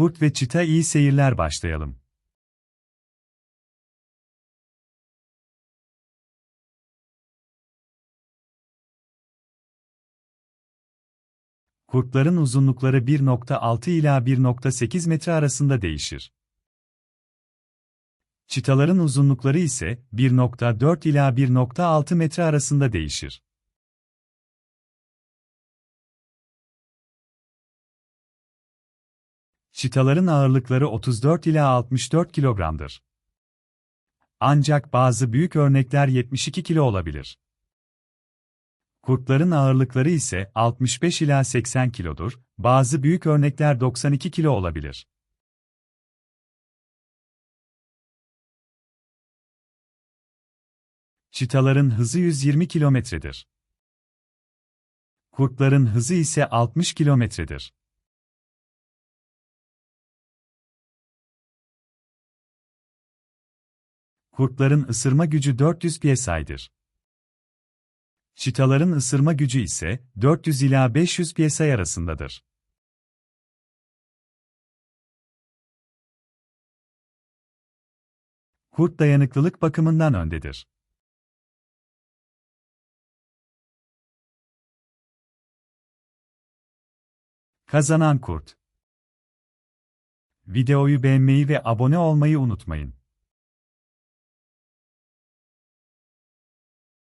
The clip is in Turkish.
Kurt ve çita iyi seyirler başlayalım. Kurtların uzunlukları 1.6 ila 1.8 metre arasında değişir. Çitaların uzunlukları ise 1.4 ila 1.6 metre arasında değişir. Çitaların ağırlıkları 34 ila 64 kilogramdır. Ancak bazı büyük örnekler 72 kilo olabilir. Kurtların ağırlıkları ise 65 ila 80 kilodur, bazı büyük örnekler 92 kilo olabilir. Çitaların hızı 120 kilometredir. Kurtların hızı ise 60 kilometredir. Kurtların ısırma gücü 400 psi'dir. Çitaların ısırma gücü ise 400 ila 500 psi arasındadır. Kurt dayanıklılık bakımından öndedir. Kazanan kurt. Videoyu beğenmeyi ve abone olmayı unutmayın.